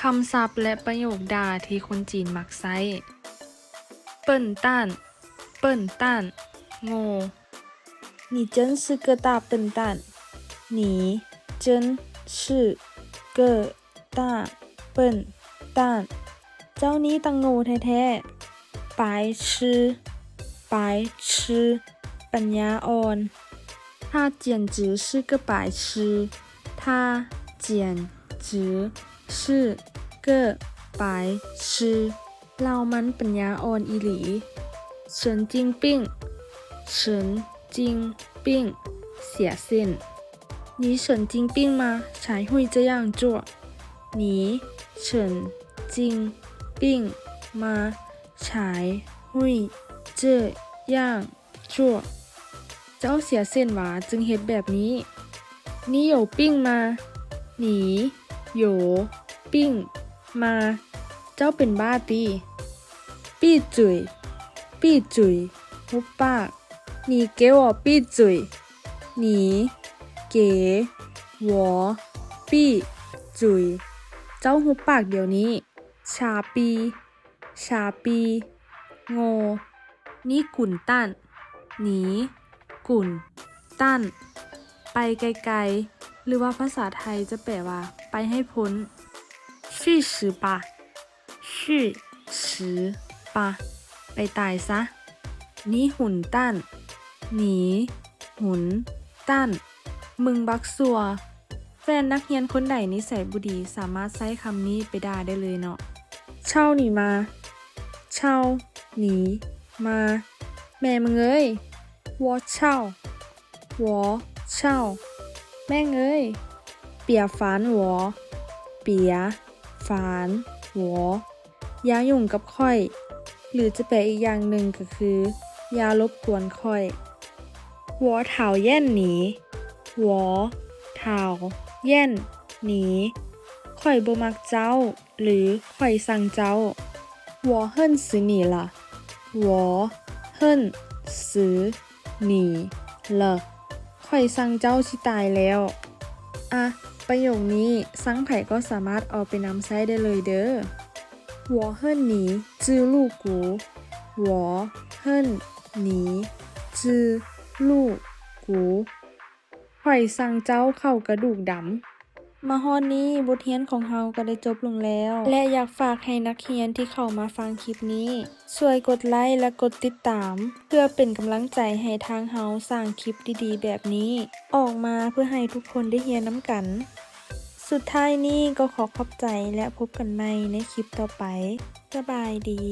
คำศัพท์และประโยคด่าที่คนจีนมักใช้เปิ้นต้าน เปิ้นต้าน โง่ 你真是个大笨蛋！你真是个大笨蛋！เจ้านี้ตังโง่แท้ๆ白痴白痴ปัญญาอ่อน他简直是个白痴他简直 ชื่อเก้อปายชื่อเรามันปัญญาอ่อนอีหลีเฉินจิงปิ้งเฉินจิงปิ้งเสียสิ้นนีเฉินจิงปิ้งมาใช้หุยจะย่างจั่วนีเฉินจิงปิ้งมาใช้หุยเจอย่างจั่วเจ้าเสียเส้นหวาจึงเห็ดแบบนี้ นี่หยวปิ้งมา หนี อยู่ปิ้ง มา เจ้าเป็นบ้าตีปีจุย ปีจุยหุบปากหนีเกวอปีจุยหนีเก๋วอปีจุย เจ้าหุบปากเดี๋ยวนี้ ชาปี ชาปี โง นี่กุ่นตั้นหนีกุ่นตั้น ไปไกลๆ หรือว่าภาษาไทยจะแปลว่า ไปให้พ้นชื่อสือปะชื่อสือปะไปตายซะนี่หุ่นตั้นหนีหุ่นตั้น มึงบักซัว แฟนนักเรียนคนใดนิสัยบุดีสามารถใช้คำนี้ไปด่าได้เลยเนาะเช่าหนีมา เช่าหนีมา แม่มึงเอ้ยวอเช่าวอเช่า แม่งเอ้ย เปียฝานหัว เปียฝานหัวยาหยุ่งกับค่อย หรือจะแปลอีกอย่างหนึ่งก็คือยาลบกวนค่อยหัวเท้าแย่นหนีหัวเท้าแย่นหนีข่อยบ่มักเจ้า หรือข่อยสั่งเจ้าหัวเฮิ่นสือหนีละหัวเฮิ่นสือหนีละ ยสั่งเจ้าสิตายแล้ว อ่ะ ประโยคนี้สังไผ่ก็สามารถเอาไปนำใช้ได้เลยเด้อ我恨你之入骨我恨你之入骨ข่อยสั่งเจ้าเข้ากระดูกดำ มาฮอดนี้บทเรียนของเฮาก็ได้จบลงแล้ว และอยากฝากให้นักเรียนที่เข้ามาฟังคลิปนี้ช่วยกดไลค์และกดติดตาม เพื่อเป็นกำลังใจให้ทางเฮาสร้างคลิปดีๆ แบบนี้ ออกมาเพื่อให้ทุกคนได้เรียนน้ำกัน สุดท้ายนี้ก็ขอขอบใจและพบกันใหม่ในคลิปต่อไปสบายดี